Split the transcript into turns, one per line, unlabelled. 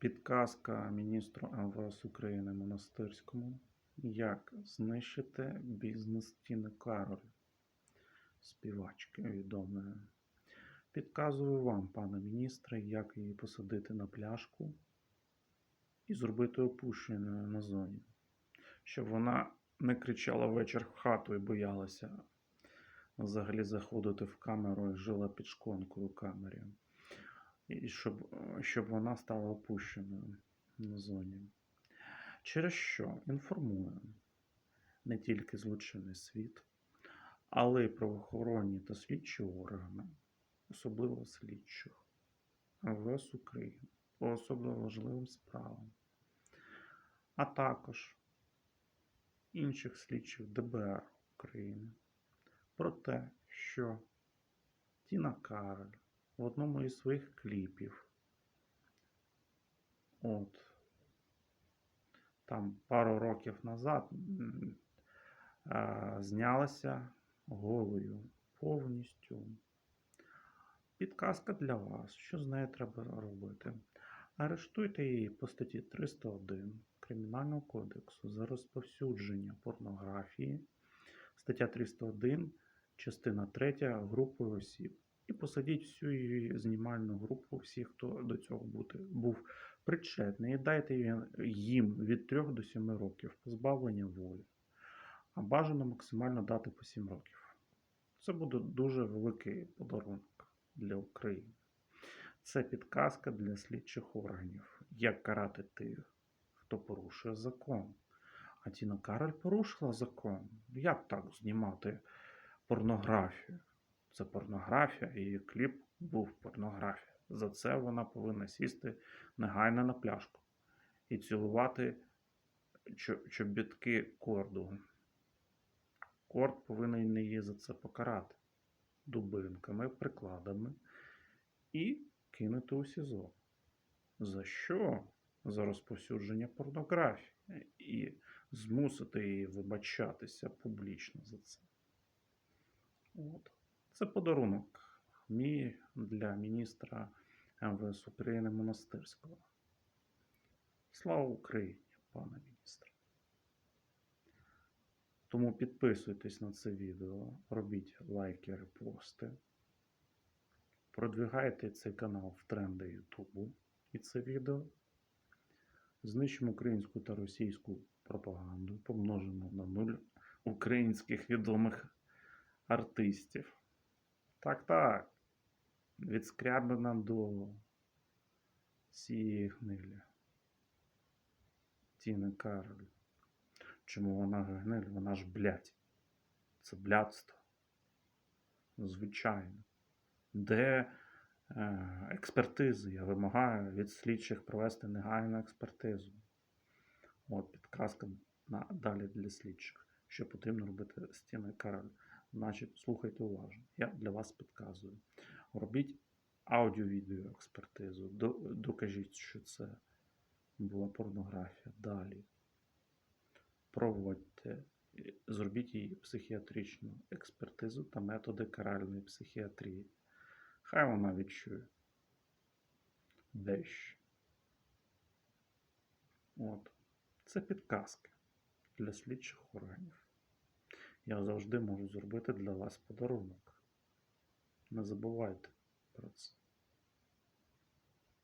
Підказка міністру МВС України Монастирському. Як знищити бізнес Тіни Кароль, співачки відомої. Підказую вам, пане міністре, як її посадити на пляшку і зробити опущеною на зоні, щоб вона не кричала вечір в хату і боялася взагалі заходити в камеру і жила під шконкою камері. І щоб, щоб вона стала опущеною на зоні. Через що інформує не тільки злочинний світ, але й правоохоронні та слідчі органи, особливо слідчих МВС України по особливо важливим справам, а також інших слідчих ДБР України про те, що Тіна Кароль в одному із своїх кліпів, от, там пару років назад знялася голою повністю. Підказка для вас, що з нею треба робити. Арештуйте її по статті 301 Кримінального кодексу за розповсюдження порнографії, стаття 301, частина 3 групою осіб. І посадіть всю її знімальну групу, всіх, хто до цього бути, був причетний, і дайте їм- від 3 до 7 років позбавлення волі. А бажано максимально дати по 7 років. Це буде дуже великий подарунок для України. Це підказка для слідчих органів, як карати тих, хто порушує закон. А Тіна Кароль порушила закон. Як так знімати порнографію? Це порнографія, її кліп був порнографія. За це вона повинна сісти негайно на пляшку і цілувати чобітки корду. Корд повинен її за це покарати дубинками, прикладами і кинути у СІЗО. За що? За розповсюдження порнографії і змусити її вибачатися публічно за це. От. Це подарунок мій для міністра МВС України Монастирського. Слава Україні, пане міністре. Тому підписуйтесь на це відео, робіть лайки, репости. Продвигайте цей канал в тренди Ютубу і це відео. Знищимо українську та російську пропаганду, помножимо на нуль українських відомих артистів. Так, так. Від Скрябина до цієї гнилі. Тіни Кароль. Чому вона гниль? Вона ж блядь. Це блядство. Звичайно. Де е, експертизи? Я вимагаю від слідчих провести негайну експертизу. От підказка на, далі для слідчих. Що потрібно робити з Тіною Кароль. Значить, слухайте уважно. Я для вас підказую. Робіть аудіо-відео експертизу. Докажіть, що це була порнографія. Далі. Проводьте, зробіть її психіатричну експертизу та методи каральної психіатрії. Хай вона відчує дещо. От. Це підказки для слідчих органів. Я завжди можу зробити для вас подарунок. Не забувайте про це.